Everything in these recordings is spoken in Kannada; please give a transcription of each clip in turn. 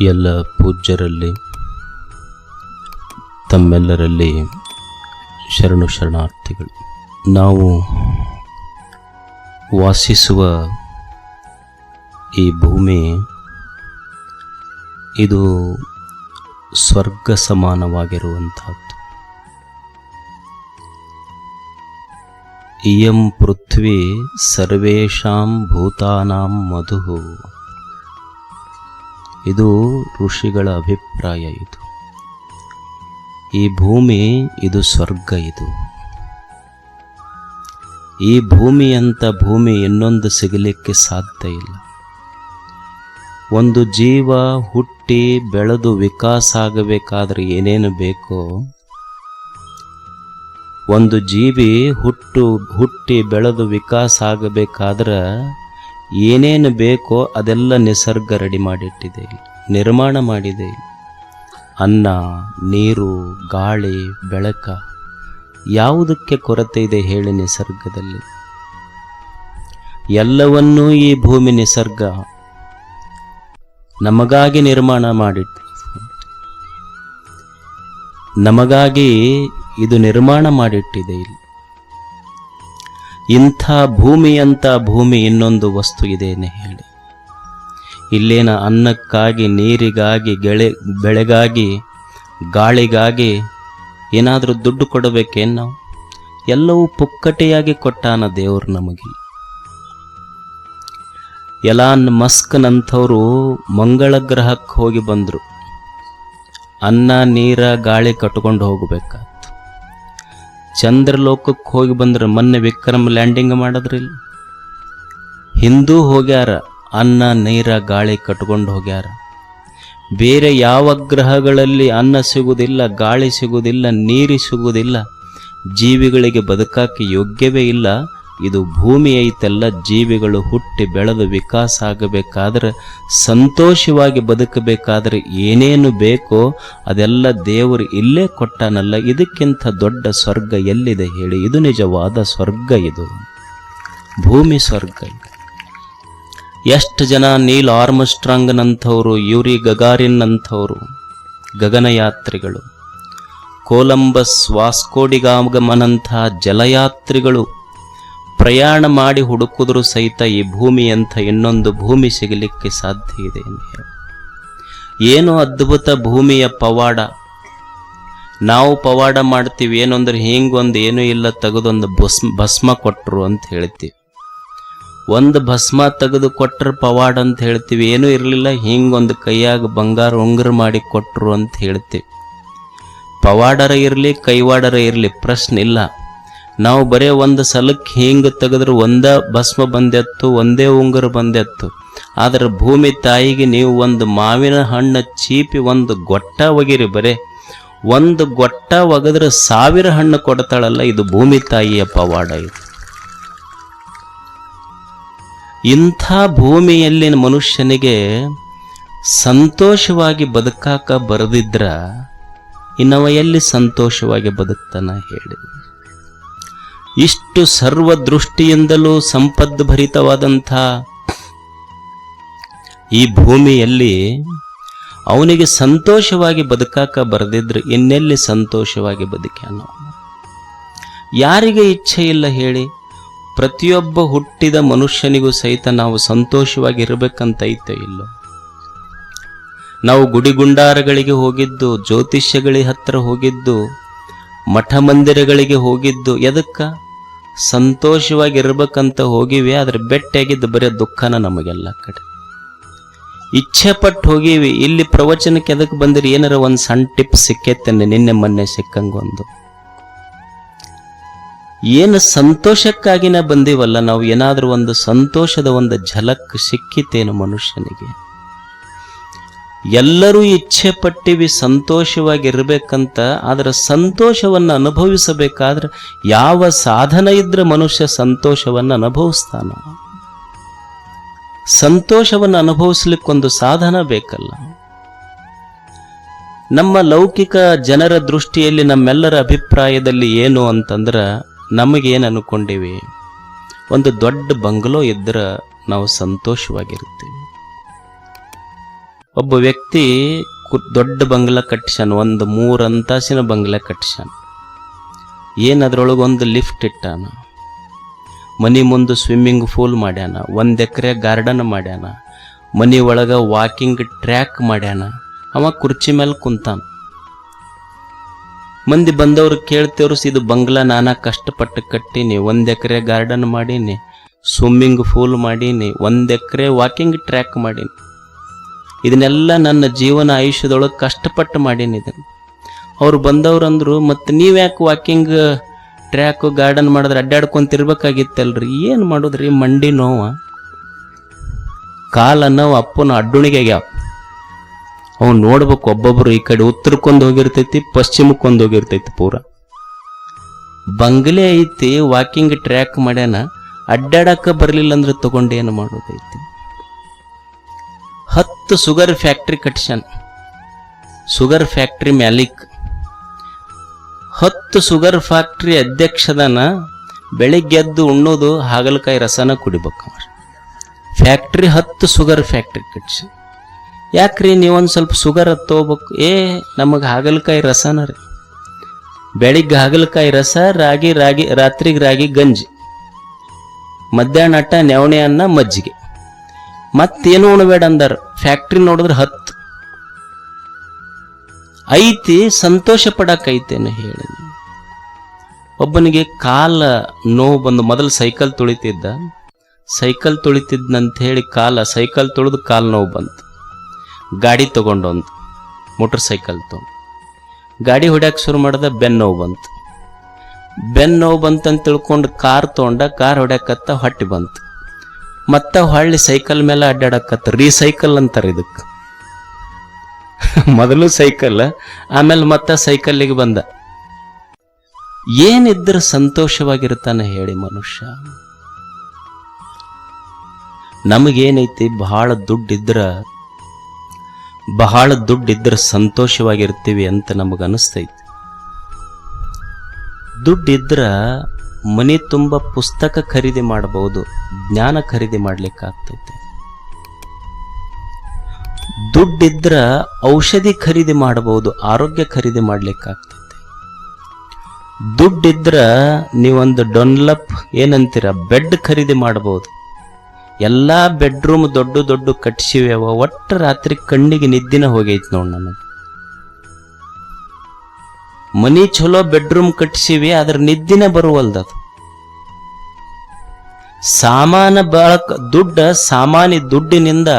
ಎಲ್ಲ ಪೂಜ್ಯರಲ್ಲಿ, ತಮ್ಮೆಲ್ಲರಲ್ಲಿ ಶರಣು ಶರಣಾರ್ಥಿಗಳು. ನಾವು ವಾಸಿಸುವ ಈ ಭೂಮಿ ಇದು ಸ್ವರ್ಗ ಸಮಾನವಾಗಿರುವಂತಹದ್ದು ಇಯಂ ಪೃಥ್ವಿ ಸರ್ವೇಷಾಂ ಭೂತಾನಾಂ ಮಧು. ಇದು ಋಷಿಗಳ ಅಭಿಪ್ರಾಯ ಇದು. ಈ ಭೂಮಿ, ಇದು ಸ್ವರ್ಗ ಇದು. ಈ ಭೂಮಿಯಂಥ ಭೂಮಿ ಇನ್ನೊಂದು ಸಿಗಲಿಕ್ಕೆ ಸಾಧ್ಯ ಇಲ್ಲ. ಒಂದು ಜೀವ ಹುಟ್ಟಿ ಬೆಳೆದು ವಿಕಾಸ ಆಗಬೇಕಾದ್ರೆ ಏನೇನು ಬೇಕೋ, ಒಂದು ಜೀವಿ ಹುಟ್ಟು, ಹುಟ್ಟಿ ಬೆಳೆದು ವಿಕಾಸ ಆಗಬೇಕಾದ್ರೆ ಏನೇನು ಬೇಕೋ ಅದೆಲ್ಲ ನಿಸರ್ಗ ರೆಡಿ ಮಾಡಿಟ್ಟಿದೆ. ನಿರ್ಮಾಣ ಮಾಡಿದೆ. ಅನ್ನ, ನೀರು, ಗಾಳಿ, ಬೆಳಕ ಯಾವುದಕ್ಕೆ ಕೊರತೆ ಇದೆ ಹೇಳಿ ನಿಸರ್ಗದಲ್ಲಿ. ಎಲ್ಲವನ್ನೂ ಈ ಭೂಮಿ ನಿಸರ್ಗ ನಮಗಾಗಿ ನಿರ್ಮಾಣ ಮಾಡಿಟ್ಟು ನಮಗಾಗಿ ಇದು ನಿರ್ಮಾಣ ಮಾಡಿಟ್ಟಿದೆ ಇಲ್ಲಿ. ಇಂಥ ಭೂಮಿಯಂಥ ಭೂಮಿ ಇನ್ನೊಂದು ವಸ್ತು ಇದೇನೆ ಹೇಳಿ. ಇಲ್ಲೇನ ಅನ್ನಕ್ಕಾಗಿ, ನೀರಿಗಾಗಿ, ಗೆಳೆ, ಬೆಳೆಗಾಗಿ, ಗಾಳಿಗಾಗಿ ಏನಾದರೂ ದುಡ್ಡು ಕೊಡಬೇಕೇನು ನಾವು? ಎಲ್ಲವೂ ಪುಕ್ಕಟೆಯಾಗಿ ಕೊಟ್ಟಾನ ದೇವರು ನಮಗೆ. ಎಲಾನ್ ಮಸ್ಕ್ನಂಥವರು ಮಂಗಳ ಗ್ರಹಕ್ಕೆ ಹೋಗಿ ಬಂದರು. ಅನ್ನ, ನೀರ, ಗಾಳಿ ಕಟ್ಕೊಂಡು ಹೋಗ್ಬೇಕಾಯ್ತು ಚಂದ್ರಲೋಕಕ್ಕೆ ಹೋಗಿ ಬಂದ್ರೆ ಮೊನ್ನೆ ವಿಕ್ರಮ್ ಲ್ಯಾಂಡಿಂಗ್ ಮಾಡಿದ್ರಿಲ್ಲ. ಹಿಂದೂ ಹೋಗ್ಯಾರ, ಅನ್ನ, ನೀರ, ಗಾಳಿ ಕಟ್ಕೊಂಡು ಹೋಗ್ಯಾರ. ಬೇರೆ ಯಾವ ಗ್ರಹಗಳಲ್ಲಿ ಅನ್ನ ಸಿಗುವುದಿಲ್ಲ ಗಾಳಿ ಸಿಗುವುದಿಲ್ಲ ನೀರು ಸಿಗುವುದಿಲ್ಲ ಜೀವಿಗಳಿಗೆ ಬದುಕಕ್ಕೆ ಯೋಗ್ಯವೇ ಇಲ್ಲ. ಇದು ಭೂಮಿ ಐತೆಲ್ಲ ಜೀವಿಗಳು ಹುಟ್ಟಿ ಬೆಳೆದು ವಿಕಾಸ ಆಗಬೇಕಾದ್ರೆ, ಸಂತೋಷವಾಗಿ ಬದುಕಬೇಕಾದ್ರೆ ಏನೇನು ಬೇಕೋ ಅದೆಲ್ಲ ದೇವರು ಇಲ್ಲೇ ಕೊಟ್ಟನಲ್ಲ, ಇದಕ್ಕಿಂತ ದೊಡ್ಡ ಸ್ವರ್ಗ ಎಲ್ಲಿದೆ ಹೇಳಿ. ಇದು ನಿಜವಾದ ಸ್ವರ್ಗ ಇದು. ಭೂಮಿ ಸ್ವರ್ಗ ಎಷ್ಟು ಜನ ನೀಲ್ ಆರ್ಮಸ್ಟ್ರಾಂಗ್ನಂಥವರು, ಯೂರಿ ಗಗಾರಿನ್ ಅಂಥವರು ಗಗನಯಾತ್ರಿಗಳು, ಕೊಲಂಬಸ್ ವಾಸ್ಕೋಡಿಗಾಮನಂಥ ಜಲಯಾತ್ರಿಗಳು ಪ್ರಯಾಣ ಮಾಡಿ ಹುಡುಕಿದ್ರು ಸಹಿತ ಈ ಭೂಮಿ ಅಂತ ಇನ್ನೊಂದು ಭೂಮಿ ಸಿಗಲಿಕ್ಕೆ ಸಾಧ್ಯ ಇದೆ ಎಂದು ಹೇಳಿ. ಏನು ಅದ್ಭುತ ಭೂಮಿಯ ಪವಾಡ. ನಾವು ಪವಾಡ ಮಾಡ್ತೀವಿ, ಏನಂದ್ರೆ ಹಿಂಗೊಂದು ಏನೂ ಇಲ್ಲ ತೆಗೆದೊಂದು ಭಸ್ಮ ಭಸ್ಮ ಕೊಟ್ಟರು ಅಂತ ಹೇಳ್ತೀವಿ. ಒಂದು ಭಸ್ಮ ತೆಗೆದು ಕೊಟ್ಟರು ಪವಾಡ ಅಂತ ಹೇಳ್ತೀವಿ, ಏನೂ ಇರಲಿಲ್ಲ, ಹಿಂಗೊಂದು ಕೈಯಾಗ ಬಂಗಾರ ಉಂಗುರ ಮಾಡಿ ಕೊಟ್ಟರು ಅಂತ ಹೇಳ್ತೀವಿ. ಪವಾಡರ ಇರಲಿ, ಕೈವಾಡರ ಇರಲಿ, ಪ್ರಶ್ನೆ ಇಲ್ಲ. ನಾವು ಬರೇ ಒಂದು ಸಲಕ್ಕೆ ಹಿಂಗೆ ತೆಗೆದ್ರೆ ಒಂದ ಭಸ್ಮ ಬಂದೆತ್ತು, ಒಂದೇ ಉಂಗುರ ಬಂದೆತ್ತು. ಆದರೆ ಭೂಮಿ ತಾಯಿಗೆ ನೀವು ಒಂದು ಮಾವಿನ ಹಣ್ಣು ಚೀಪಿ ಒಂದು ಗೊಟ್ಟ ಒಗಿರಿ ಬರೇ. ಒಂದು ಗೊಟ್ಟ ಒಗೆದ್ರೆ ಸಾವಿರ ಹಣ್ಣು ಕೊಡ್ತಾಳಲ್ಲ, ಇದು ಭೂಮಿ ತಾಯಿಯ ಪವಾಡ ಇದು. ಇಂಥ ಭೂಮಿಯಲ್ಲಿನ ಮನುಷ್ಯನಿಗೆ ಸಂತೋಷವಾಗಿ ಬದುಕಾಕ ಬರೆದಿದ್ರ, ಇನ್ನವ ಎಲ್ಲಿ ಸಂತೋಷವಾಗಿ ಬದುಕ್ತಾನ ಹೇಳಿ. ಇಷ್ಟು ಸರ್ವ ದೃಷ್ಟಿಯಿಂದಲೂ ಸಂಪದ್ಭರಿತವಾದಂಥ ಈ ಭೂಮಿಯಲ್ಲಿ ಅವನಿಗೆ ಸಂತೋಷವಾಗಿ ಬದುಕಾಕ ಬರೆದಿದ್ರು ಇನ್ನೆಲ್ಲಿ ಸಂತೋಷವಾಗಿ ಬದುಕ್ಯಾನ ಯಾರಿಗೆ ಇಚ್ಛೆ ಇಲ್ಲ ಹೇಳಿ, ಪ್ರತಿಯೊಬ್ಬ ಹುಟ್ಟಿದ ಮನುಷ್ಯನಿಗೂ ಸಹಿತ ನಾವು ಸಂತೋಷವಾಗಿ ಇರಬೇಕಂತ ಐತೆ ಇಲ್ಲೋ? ನಾವು ಗುಡಿಗುಂಡಾರಗಳಿಗೆ ಹೋಗಿದ್ದು ಜ್ಯೋತಿಷ್ಯಗಳಿಗೆ ಹತ್ರ ಹೋಗಿದ್ದು ಮಠ ಮಂದಿರಗಳಿಗೆ ಹೋಗಿದ್ದು, ಎದಕ್ಕ? ಸಂತೋಷವಾಗಿ ಇರ್ಬೇಕಂತ ಹೋಗಿವಿ, ಆದ್ರೆ ಬೆಟ್ಟಾಗಿದ್ದು ಬರೀ ದುಃಖನ ನಮಗೆಲ್ಲ ಕಡೆ. ಇಚ್ಛೆ ಪಟ್ಟು ಹೋಗಿವಿ, ಇಲ್ಲಿ ಪ್ರವಚನಕ್ಕೆ ಎದಕ್ಕೆ ಬಂದಿರಿ, ಏನಾರ ಒಂದು ಸಣ್ಣ ಟಿಪ್ ಸಿಕ್ಕೇತೇನೆ ನಿನ್ನೆ ಮೊನ್ನೆ ಸಿಕ್ಕಂಗೊಂದು. ಏನು ಸಂತೋಷಕ್ಕಾಗಿನ ಬಂದೀವಲ್ಲ, ನಾವು ಏನಾದರೂ ಒಂದು ಸಂತೋಷದ ಒಂದು ಝಲಕ್ ಸಿಕ್ಕಿತೇನು ಮನುಷ್ಯನಿಗೆ. ಎಲ್ಲರೂ ಇಚ್ಛೆ ಪಟ್ಟಿವಿ ಸಂತೋಷವಾಗಿರ್ಬೇಕಂತ ಅದರ ಸಂತೋಷವನ್ನು ಅನುಭವಿಸಬೇಕಾದ್ರೆ ಯಾವ ಸಾಧನ ಇದ್ರೆ ಮನುಷ್ಯ ಸಂತೋಷವನ್ನು ಅನುಭವಿಸ್ತಾನ? ಸಂತೋಷವನ್ನು ಅನುಭವಿಸ್ಲಿಕ್ಕೊಂದು ಸಾಧನ ಬೇಕಲ್ಲ. ನಮ್ಮ ಲೌಕಿಕ ಜನರ ದೃಷ್ಟಿಯಲ್ಲಿ ನಮ್ಮೆಲ್ಲರ ಅಭಿಪ್ರಾಯದಲ್ಲಿ ಏನು ಅಂತಂದ್ರೆ ನಮಗೇನು ಅನ್ಕೊಂಡಿವಿ? ಒಂದು ದೊಡ್ಡ ಬಂಗ್ಲೋ ಇದ್ರೆ ನಾವು ಸಂತೋಷವಾಗಿರ್ತೀವಿ. ಒಬ್ಬ ವ್ಯಕ್ತಿ ದೊಡ್ಡ ಬಂಗ್ಲ ಕಟ್ಟಿಸ್ಯಾನ, ಒಂದು ಮೂರು ಅಂತಾಸಿನ ಬಂಗ್ಲ ಕಟ್ಟಿಸ್ಯಾನ. ಏನು ಅದ್ರೊಳಗೆ ಒಂದು ಲಿಫ್ಟ್ ಇಟ್ಟಾನ, ಮನೆ ಮುಂದೆ ಸ್ವಿಮ್ಮಿಂಗ್ ಫೂಲ್ ಮಾಡ್ಯಾನ, ಒಂದು ಎಕರೆ ಗಾರ್ಡನ್ ಮಾಡ್ಯಾನ, ಮನೆ ಒಳಗೆ ವಾಕಿಂಗ್ ಟ್ರ್ಯಾಕ್ ಮಾಡ್ಯಾನ, ಅವ ಕುರ್ಚಿ ಮೇಲೆ ಕುಂತಾನ. ಮಂದಿ ಬಂದವರು ಕೇಳ್ತೇವ್ರು ಇದು ಬಂಗ್ಲ ನಾನಾ ಕಷ್ಟಪಟ್ಟು ಕಟ್ಟೀನಿ, ಒಂದು ಎಕರೆ ಗಾರ್ಡನ್ ಮಾಡೀನಿ, ಸ್ವಿಮ್ಮಿಂಗ್ ಫೂಲ್ ಮಾಡೀನಿ, ಒಂದು ಎಕರೆ ವಾಕಿಂಗ್ ಟ್ರ್ಯಾಕ್ ಮಾಡೀನಿ. ಇದನ್ನೆಲ್ಲ ನನ್ನ ಜೀವನ ಆಯುಷ್ಯದೊಳಗೆ ಕಷ್ಟಪಟ್ಟು ಮಾಡೀನಿ ಇದನ್ನು. ಅವ್ರು ಬಂದವ್ರು ಅಂದರು ಮತ್ತು ನೀವ್ಯಾಕೆ ವಾಕಿಂಗ್ ಟ್ರ್ಯಾಕು ಗಾರ್ಡನ್ ಮಾಡಿದ್ರೆ ಅಡ್ಡಾಡ್ಕೊಂತಿರ್ಬೇಕಾಗಿತ್ತಲ್ರಿ ಏನು ಮಾಡೋದ್ರಿ? ಮಂಡಿ ನೋವ. ಕಾಲ ನೋವು ಅಪ್ಪನ ಅಡ್ಡುಣಿಗೆ ಆಗ್ಯಾವ. ಅವ್ನು ನೋಡ್ಬೇಕು ಒಬ್ಬೊಬ್ರು ಈ ಕಡೆ ಉತ್ತರಕ್ಕೊಂದು ಹೋಗಿರ್ತೈತಿ, ಪಶ್ಚಿಮಕ್ಕೊಂದು ಹೋಗಿರ್ತೈತಿ ಪೂರ. ಬಂಗ್ಲೆ ಐತಿ ವಾಕಿಂಗ್ ಟ್ರ್ಯಾಕ್ ಮಾಡ್ಯಾನ ಅಡ್ಡಾಡಕ್ಕೆ ಬರಲಿಲ್ಲ ಅಂದ್ರೆ ತಗೊಂಡು ಏನು ಮಾಡೋದೈತಿ? ಹತ್ತು ಸುಗರ್ ಫ್ಯಾಕ್ಟ್ರಿ ಕಟ್ಸ್ಯಾನ. ಸುಗರ್ ಫ್ಯಾಕ್ಟ್ರಿ ಮ್ಯಾಲಿಕ್. ಹತ್ತು ಸುಗರ್ ಫ್ಯಾಕ್ಟ್ರಿ ಅಧ್ಯಕ್ಷದನ ಬೆಳಿಗ್ಗೆ ಎದ್ದು ಉಣ್ಣೋದು ಹಾಗಲಕಾಯಿ ರಸನ ಕುಡಿಬೇಕು ಫ್ಯಾಕ್ಟ್ರಿ ಹತ್ತು ಸುಗರ್ ಫ್ಯಾಕ್ಟ್ರಿ ಕಟ್ಸ ಯಾಕ್ರಿ ನೀವೊಂದು ಸ್ವಲ್ಪ ಸುಗರ್ ತಗೋಬೇಕು? ಏ, ನಮಗೆ ಹಾಗಲಕಾಯಿ ರಸನ ರೀ. ಬೆಳಿಗ್ಗೆ ಹಾಗಲಕಾಯಿ ರಸ, ರಾಗಿ ರಾಗಿ, ರಾತ್ರಿಗೆ ರಾಗಿ ಗಂಜಿ. ಮಧ್ಯಾಹ್ನ ಅಟ್ಟ ನೆವಣೆ ಅನ್ನ ಮಜ್ಜಿಗೆ. ಮತ್ತೇನು ಉಣಬೇಡ ಅಂದಾರ? ಫ್ಯಾಕ್ಟ್ರಿ ನೋಡಿದ್ರೆ ಹತ್ತು. ಐತಿ ಸಂತೋಷ ಪಡಕೈತೇನು ಹೇಳಿ. ಒಬ್ಬನಿಗೆ ಕಾಲ ನೋವು ಬಂದು ಮೊದಲು ಸೈಕಲ್ ತುಳಿತಿದ್ದ. ಸೈಕಲ್ ತುಳಿತಿದ್ದಂತ ಹೇಳಿ ಕಾಲ ಸೈಕಲ್ ತುಳಿದು ಕಾಲು ನೋವು ಬಂತು. ಗಾಡಿ ತಗೊಂಡೊಂದು ಮೋಟರ್ ಸೈಕಲ್ ತೊಗೊಂಡು. ಗಾಡಿ ಹೊಡ್ಯಾಕೆ ಶುರು ಮಾಡ್ದ ಬೆನ್ನು ನೋವು ಬಂತು. ಬೆನ್ನು ನೋವು ಬಂತಂತ ತಿಳ್ಕೊಂಡು ಕಾರ್ ತೊಗೊಂಡ, ಕಾರ್ ಹೊಡ್ಯಾಕತ್ತ ಹೊಟ್ಟೆ ಬಂತು. ಮತ್ತೆ ಹೊಳ್ಳಿ ಸೈಕಲ್ ಮೇಲೆ ಅಡ್ಡಾಡಕತ್ತ. ರೀಸೈಕಲ್ ಅಂತಾರೆ ಇದಕ್ಕೆ ಮೊದಲು ಸೈಕಲ್, ಆಮೇಲೆ ಮತ್ತೆ ಸೈಕಲ್ಲಿಗೆ ಬಂದ. ಏನಿದ್ರೆ ಸಂತೋಷವಾಗಿರ್ತಾನೆ ಹೇಳಿ ಮನುಷ್ಯ. ನಮಗೇನೈತಿ ಬಹಳ ದುಡ್ಡಿದ್ರ ಬಹಳ ದುಡ್ಡಿದ್ರೆ ಸಂತೋಷವಾಗಿರ್ತೀವಿ ಅಂತ ನಮಗೆ ಅನಿಸ್ತೈತಿ ದುಡ್ಡಿದ್ರ ಮನೆ ತುಂಬ ಪುಸ್ತಕ ಖರೀದಿ ಮಾಡಬಹುದು, ಜ್ಞಾನ ಖರೀದಿ ಮಾಡಲಿಕ್ಕಾಗ್ತೈತೆ. ದುಡ್ಡಿದ್ರ ಔಷಧಿ ಖರೀದಿ ಮಾಡಬಹುದು, ಆರೋಗ್ಯ ಖರೀದಿ ಮಾಡ್ಲಿಕ್ಕೆ ಆಗ್ತೈತೆ ದುಡ್ಡಿದ್ರ ನೀವೊಂದು ಡೊನ್ಲಪ್ ಏನಂತೀರ, ಬೆಡ್ ಖರೀದಿ ಮಾಡಬಹುದು. ಎಲ್ಲಾ ಬೆಡ್ರೂಮ್ ದೊಡ್ಡ ದೊಡ್ಡ ಕಟ್ಸಿವೆ, ಒಟ್ಟು ರಾತ್ರಿ ಕಣ್ಣಿಗೆ ನಿದ್ದಿನ ಹೋಗೈತಿ ನೋಡಿ ನನಗೆ. ಮನಿ ಚಲೋ ಬೆಡ್ರೂಮ್ ಕಟ್ಟಿಸೀವಿ ಅದ್ರ ನಿದ್ದಿನೇ ಬರುವಲ್ದ ಸಾಮಾನ ಬಳಕ ದುಡ್ಡ, ಸಾಮಾನ್ಯ ದುಡ್ಡಿನಿಂದ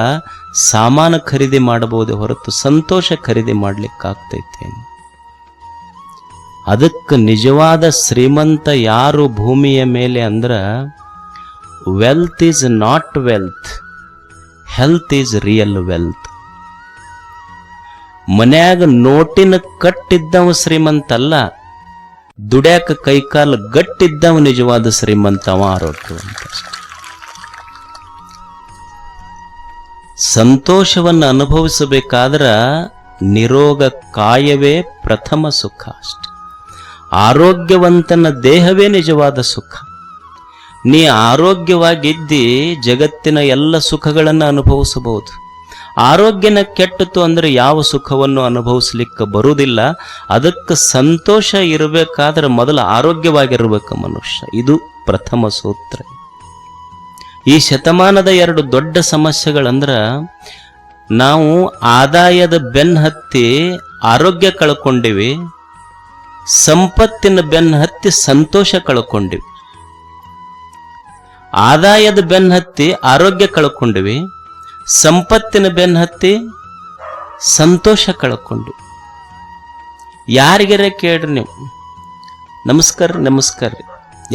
ಸಾಮಾನು ಖರೀದಿ ಮಾಡಬಹುದು ಹೊರತು ಸಂತೋಷ ಖರೀದಿ ಮಾಡ್ಲಿಕ್ಕಾಗ್ತೈತೆ ಅದಕ್ಕೆ ನಿಜವಾದ ಶ್ರೀಮಂತ ಯಾರು ಭೂಮಿಯ ಮೇಲೆ ಅಂದ್ರೆ wealth is not wealth health is real wealth ಮನ್ಯಾಗ ನೋಟಿನ ಕಟ್ಟಿದ್ದವ ಶ್ರೀಮಂತ ಅಲ್ಲ ದುಡ್ಯಾಕ ಕೈಕಾಲು ಗಟ್ಟಿದ್ದವ ನಿಜವಾದ ಶ್ರೀಮಂತ ಅವ ಸಂತೋಷವನ್ನ ಸಂತೋಷವನ್ನು ಅನುಭವಿಸಬೇಕಾದ್ರ ನಿರೋಗ ಕಾಯವೇ ಪ್ರಥಮ ಸುಖ ಅಷ್ಟೆ. ಆರೋಗ್ಯವಂತನ ದೇಹವೇ ನಿಜವಾದ ಸುಖ. ನೀ ಆರೋಗ್ಯವಾಗಿದ್ದಿ ಜಗತ್ತಿನ ಎಲ್ಲ ಸುಖಗಳನ್ನು ಅನುಭವಿಸಬಹುದು. ಆರೋಗ್ಯನ ಕೆಟ್ಟಿತು ಅಂದ್ರೆ ಯಾವ ಸುಖವನ್ನು ಅನುಭವಿಸ್ಲಿಕ್ಕೆ ಬರುವುದಿಲ್ಲ, ಅದಕ್ಕೆ ಸಂತೋಷ ಇರಬೇಕಾದ್ರೆ ಮೊದಲು ಆರೋಗ್ಯವಾಗಿರ್ಬೇಕು ಮನುಷ್ಯ. ಇದು ಪ್ರಥಮ ಸೂತ್ರ. ಈ ಶತಮಾನದ ಎರಡು ದೊಡ್ಡ ಸಮಸ್ಯೆಗಳಂದ್ರೆ, ನಾವು ಆದಾಯದ ಬೆನ್ ಹತ್ತಿ ಆರೋಗ್ಯ ಕಳ್ಕೊಂಡಿವಿ, ಸಂಪತ್ತಿನ ಬೆನ್ ಹತ್ತಿ ಸಂತೋಷ ಕಳ್ಕೊಂಡಿವಿ. ಆದಾಯದ ಬೆನ್ ಹತ್ತಿ ಆರೋಗ್ಯ ಕಳ್ಕೊಂಡಿವಿ ಸಂಪತ್ತಿನ ಬೆನ್ನತ್ತಿ ಸಂತೋಷ ಕಳ್ಕೊಂಡು. ಯಾರಿಗಾರ ಕೇಳ್ರಿ ನೀವು? ನಮಸ್ಕಾರ ನಮಸ್ಕಾರ ರೀ.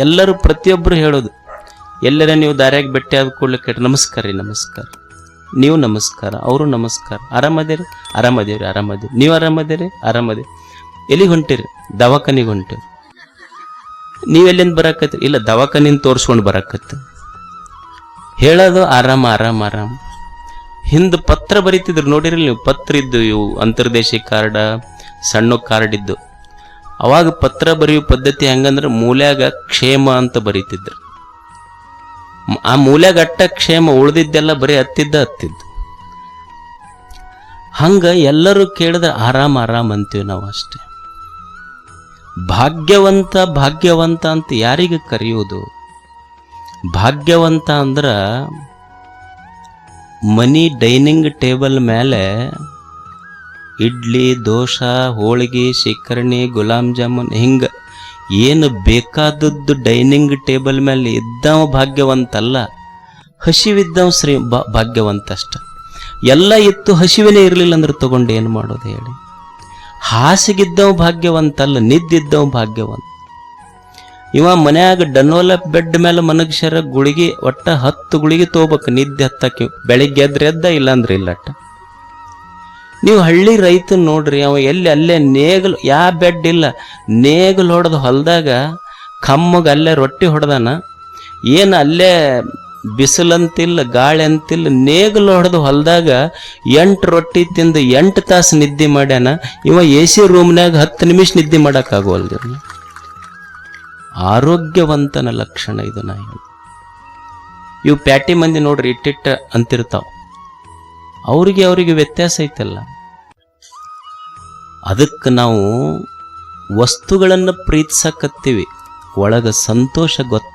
ಎಲ್ಲರೂ ಪ್ರತಿಯೊಬ್ಬರು ಹೇಳೋದು, ಎಲ್ಲರ ನೀವು ದಾರ್ಯಾಗ ಭೇಟಿ ಆದ ಕೂಡಲೇ ಕೇಳ್ರಿ, ನಮಸ್ಕಾರ ರೀ, ನಮಸ್ಕಾರ. ನೀವು ನಮಸ್ಕಾರ, ಅವರು ನಮಸ್ಕಾರ. ಆರಾಮದೇರಿ? ಆರಾಮದೇವ್ರಿ ಆರಾಮದೇವ್ರಿ. ನೀವು ಆರಾಮದೇರಿ? ಆರಾಮದೇ ಎಲ್ಲಿಗೆ ಹೊಂಟಿರಿ? ದವಾಖಾನಿಗೆ ಹೊಂಟಿರಿ. ನೀವೆಲ್ಲಿಂದ ಬರಾಕತ್ರಿ ಇಲ್ಲ, ದವಾಖಾನಿಂದ ತೋರಿಸ್ಕೊಂಡು ಬರಾಕತ್ತಿ ಹೇಳೋದು ಆರಾಮ ಆರಾಮ ಆರಾಮ. ಹಿಂದೆ ಪತ್ರ ಬರೀತಿದ್ರು. ನೋಡಿರಿ ನೀವು, ಪತ್ರ ಇದ್ದು ಇವು ಅಂತರ್ದೇಶಿ ಕಾರ್ಡ, ಸಣ್ಣ ಕಾರ್ಡ್ ಇದ್ದು. ಅವಾಗ ಪತ್ರ ಬರೆಯುವ ಪದ್ಧತಿ ಹೆಂಗಂದ್ರೆ ಮೂಲ್ಯಾಗ ಕ್ಷೇಮ ಅಂತ ಬರೀತಿದ್ರು. ಆ ಮೂಲ್ಯಾಗ ಅಟ್ಟ ಕ್ಷೇಮ ಉಳ್ದಿದ್ದೆಲ್ಲ ಬರೀ ಹತ್ತಿದ್ದ ಹತ್ತಿದ್ದು ಹಂಗ ಎಲ್ಲರೂ ಕೇಳಿದ್ರೆ ಆರಾಮ್ ಆರಾಮ್ ಅಂತೀವಿ ನಾವು ಅಷ್ಟೇ. ಭಾಗ್ಯವಂತ ಭಾಗ್ಯವಂತ ಅಂತ ಯಾರಿಗೆ ಕರೆಯುವುದು ಭಾಗ್ಯವಂತ ಅಂದ್ರ ಮನಿ ಡೈನಿಂಗ್ ಟೇಬಲ್ ಮೇಲೆ ಇಡ್ಲಿ, ದೋಸೆ, ಹೋಳಿಗೆ, ಶೇಖರಣೆ, ಗುಲಾಬ್ ಜಾಮೂನ್ ಹಿಂಗ ಏನು ಬೇಕಾದದ್ದು ಡೈನಿಂಗ್ ಟೇಬಲ್ ಮೇಲೆ ಇದ್ದವ ಭಾಗ್ಯವಂತಲ್ಲ. ಹಸಿವಿದ್ದವ ಶ್ರೀ ಭಾ- ಭಾಗ್ಯವಂತ ಅಷ್ಟ ಎಲ್ಲ ಇತ್ತು ಹಸಿವಿನೇ ಇರಲಿಲ್ಲ ಅಂದ್ರೆ ತಗೊಂಡು ಏನು ಮಾಡೋದು ಹೇಳಿ. ಹಾಸಿಗಿದ್ದವ ಭಾಗ್ಯವಂತಲ್ಲ, ನಿದ್ದಿದ್ದವ ಭಾಗ್ಯವಂತ. ಇವ ಮನ್ಯಾಗ ಡನೋಲ ಬೆಡ್ ಮೇಲೆ ಮನಗ್ಸರ ಗುಳಿಗೆ ಒಟ್ಟ ಹತ್ತು ಗುಳಿಗೆ ತಗೋಬೇಕು ನಿದ್ದೆ ಹತ್ತಕ್ಕೆ ಬೆಳಿಗ್ಗೆ ಎದ್ರೆ ಎದ್ದ ಇಲ್ಲಾಂದ್ರೆ ಇಲ್ಲಟ್ಟ. ನೀವು ಹಳ್ಳಿ ರೈತ ನೋಡ್ರಿ, ಅವ ಎಲ್ಲಿ ಅಲ್ಲೇ ನೇಗಲು, ಯಾ ಬೆಡ್ ಇಲ್ಲ, ನೇಗಲು ಹೊಡೆದ ಹೊಲದಾಗ ಕಮ್ಮಗ ಅಲ್ಲೇ ರೊಟ್ಟಿ ಹೊಡೆದಾನ, ಏನು ಅಲ್ಲೇ ಬಿಸಿಲಂತಿಲ್ಲ ಗಾಳಿ ಅಂತಿಲ್ಲ ನೇಗಲು ಹೊಡೆದ ಹೊಲದಾಗ ಎಂಟು ರೊಟ್ಟಿ ತಿಂದು ಎಂಟು ತಾಸು ನಿದ್ದೆ ಮಾಡ್ಯಾನ, ಇವ ಎ ಸಿ ರೂಮ್ನಾಗ ಹತ್ತು ನಿಮಿಷ ನಿದ್ದೆ ಮಾಡೋಕ್ಕಾಗವಲ್ದು ಆರೋಗ್ಯವಂತನ ಲಕ್ಷಣ ಇದು ನಾ ಇವು ಪ್ಯಾಟಿ ಮಂದಿ ನೋಡ್ರಿ ಇಟ್ಟಿಟ್ಟ ಅಂತಿರ್ತಾವ. ಅವ್ರಿಗೆ ಅವರಿಗೆ ವ್ಯತ್ಯಾಸ ಐತಲ್ಲ. ಅದಕ್ಕೆ ನಾವು ವಸ್ತುಗಳನ್ನು ಪ್ರೀತಿಸಕತ್ತೀವಿ. ಒಳಗ ಸಂತೋಷ ಗೊತ್ತ